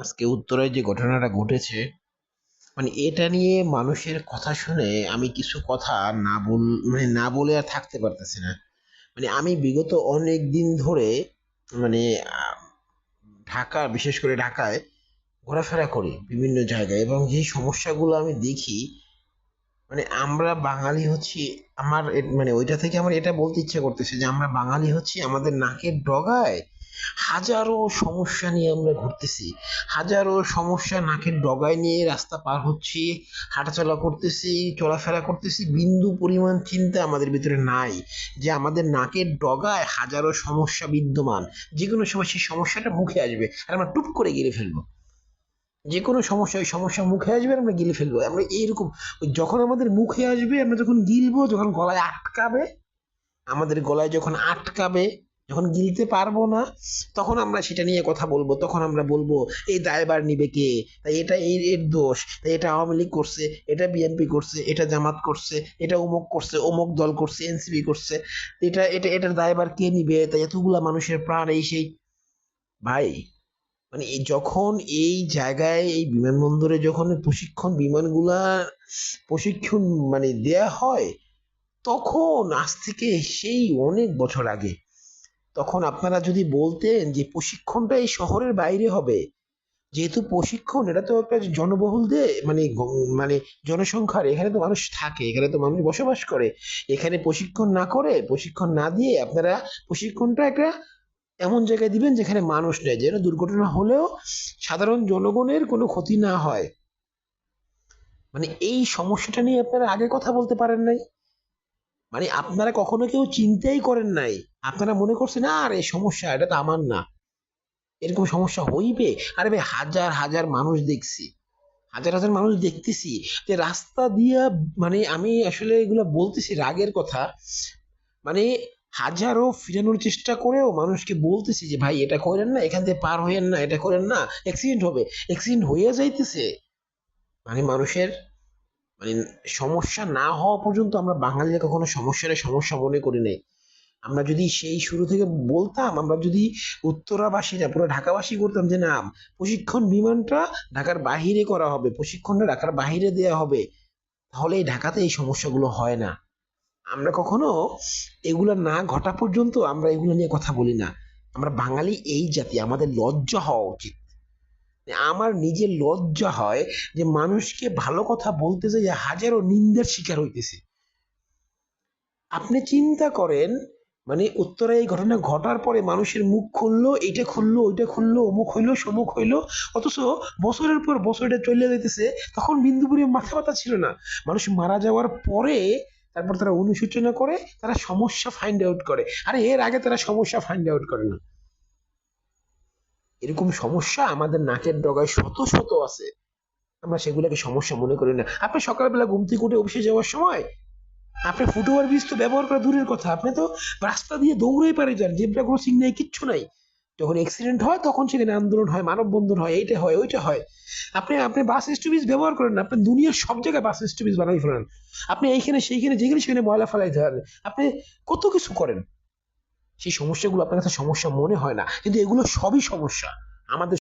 আজকে উত্তরায় যে ঘটনাটা ঘটেছে মানে এটা নিয়ে মানুষের কথা শুনে আমি কিছু কথা না বল মানে না বলে আর থাকতে পারতেছি না। মানে আমি বিগত অনেক দিন ধরে মানে ঢাকা, বিশেষ করে ঢাকায় ঘোরাফেরা করি বিভিন্ন জায়গায় এবং যে সমস্যাগুলো আমি দেখি মানে আমরা বাঙালি হচ্ছি, আমার মানে ওইটা থেকে আমার এটা বলতে ইচ্ছা করতেছে যে আমরা বাঙালি হচ্ছি, আমাদের নাকের ডগায় হাজারো সমস্যা নিয়ে আমরা ঘুরতেছি। হাজারো সমস্যা নাকের ডগায় নিয়ে রাস্তা পার হচ্ছি, হাঁটাচলা করতেছি, চলাফেরা করতেছি, বিন্দু পরিমাণ চিন্তা আমাদের ভিতরে নাই যে আমাদের নাকের ডগায় হাজারো সমস্যা বিদ্যমান। যে কোনো সময় সেই সমস্যাটা মুখে আসবে আর আমরা টুপ করে গিলে ফেলব। যে কোনো সমস্যা ওই সমস্যা মুখে আসবে আমরা গিলে ফেলব। আমরা এইরকম যখন আমাদের মুখে আসবে, আমরা যখন গিলবো, যখন গলায় আটকাবে, আমাদের গলায় যখন আটকাবে যখন গিলতে পারব না, তখন আমরা সেটা নিয়ে কথা বলব। তখন আমরা বলব, এই দায়ভার নিবে কে? তাই এটা এই, এর দোষ। তাই এটা আওয়ামী লীগ করছে, এটা বিএনপি করছে, এটা জামাত করছে, এটা অমুক করছে অমুক দল করছে, এনসিপি করছে। এটা এটা, এটার দায়ভার কে নিবে? তাই এতগুলা মানুষের প্রাণ এই সেই ভাই। মানে যখন এই জায়গায়, এই বিমানবন্দরে যখন প্রশিক্ষণ, বিমানগুলা প্রশিক্ষণ মানে দেয়া হয়, তখন আজ থেকে সেই অনেক বছর আগে তখন আপনারা যদি বলতেন যে প্রশিক্ষণটা এই শহরের বাইরে হবে, যেহেতু প্রশিক্ষণ, এটা তো একটা জনবহুল দে মানে মানে জনসংখ্যার, এখানে তো মানুষ থাকে, এখানে তো মানুষ বসবাস করে, এখানে প্রশিক্ষণ না করে, প্রশিক্ষণ না দিয়ে আপনারা প্রশিক্ষণটা একটা এমন জায়গায় দিবেন যেখানে মানুষ নেই, যেন দুর্ঘটনা হলেও সাধারণ জনগণের কোনো ক্ষতি না হয়। মানে এই সমস্যাটা নিয়ে আপনারা আগে কথা বলতে পারেন নাই? মানে আপনারা কখনো কেউ চিন্তাই করেন নাই। আপনারা মনে করছেন, আর, এই সমস্যা, এটা তো আমার না। এরকম সমস্যা হইবে? আরে ভাই, হাজার হাজার মানুষ দেখছি, হাজার হাজার মানুষ দেখতেছি যে রাস্তা দিয়া মানে আমি আসলে এগুলো বলতেছি রাগের কথা মানে হাজারো ফিরানোর চেষ্টা করেও মানুষকে বলতেছি যে, ভাই, এটা করেন না, এখান থেকে পার হইয়েন না, এটা করেন না অ্যাক্সিডেন্ট হবে। অ্যাক্সিডেন্ট হয়ে যাইতেছে। মানে মানুষের মানে সমস্যা না হওয়া পর্যন্ত আমরা বাঙালিরা কখনো সমস্যার সমস্যা মনে করি নাই। আমরা যদি সেই শুরু থেকে বলতাম, আমরা যদি উত্তরাবাসীরা, পুরো ঢাকাবাসী করতাম যে, না, প্রশিক্ষণ বিমানটা ঢাকার বাহিরে করা হবে, প্রশিক্ষণটা ঢাকার বাহিরে দেয়া হবে, তাহলে এই ঢাকাতে এই সমস্যাগুলো হয় না। আমরা কখনো এগুলো না ঘটা পর্যন্ত আমরা এগুলো নিয়ে কথা বলি না। আমরা বাঙালি এই জাতি, আমাদের লজ্জা হওয়া উচিত। আমার নিজের লজ্জা হয় যে মানুষকে ভালো কথা বলতে যাই হাজারো নিন্দার শিকার হইতেছে। আপনি চিন্তা করেন মানে উত্তরে এই ঘটনা ঘটার পরে মানুষের মুখ খুললো, এইটা খুললো, ওইটা খুললো, অমুক হইল, সমুক হইল, অথচ বছরের পর বছর এটা চলে যেতেছে তখন বিন্দুপুরে মাথা ব্যথা ছিল না। মানুষ মারা যাওয়ার পরে তারপর তারা অনুসূচনা করে, তারা সমস্যা ফাইন্ড আউট করে। আরে এর আগে তারা সমস্যা ফাইন্ড আউট করে না। এরকম সমস্যা আমাদের নাকের ডগায় শত শত আছে। আমরা সেগুলোকে সমস্যা মনে করি না। আপনি সকালবেলা ঘুম থেকে উঠে অফিসে যাওয়ার সময় আপনি ফুটওভার ব্রিজ তো ব্যবহার করা দূরের কথা। আপনি তো রাস্তা দিয়ে দৌড়েই পারে যান জেব্রা ক্রসিং নেই কিচ্ছু নাই। যখন অ্যাক্সিডেন্ট হয় তখন সেখানে আন্দোলন হয়, মানববন্ধন হয়, এইটা হয়, ওইটা হয়। আপনি আপনি বাস স্টপিজ ব্যবহার করেন না। আপনি দুনিয়ার সব জায়গায় বাস স্টপিজ বানাই ফেলেন। আপনি এইখানে, সেইখানে, যেখানে, সেখানে ময়লা ফেলাই ধরেন আপনি কত কিছু করেন? সেই সমস্যাগুলো আপনার কাছে সমস্যা মনে হয় না। কিন্তু এগুলো সবই সমস্যা। আমাদের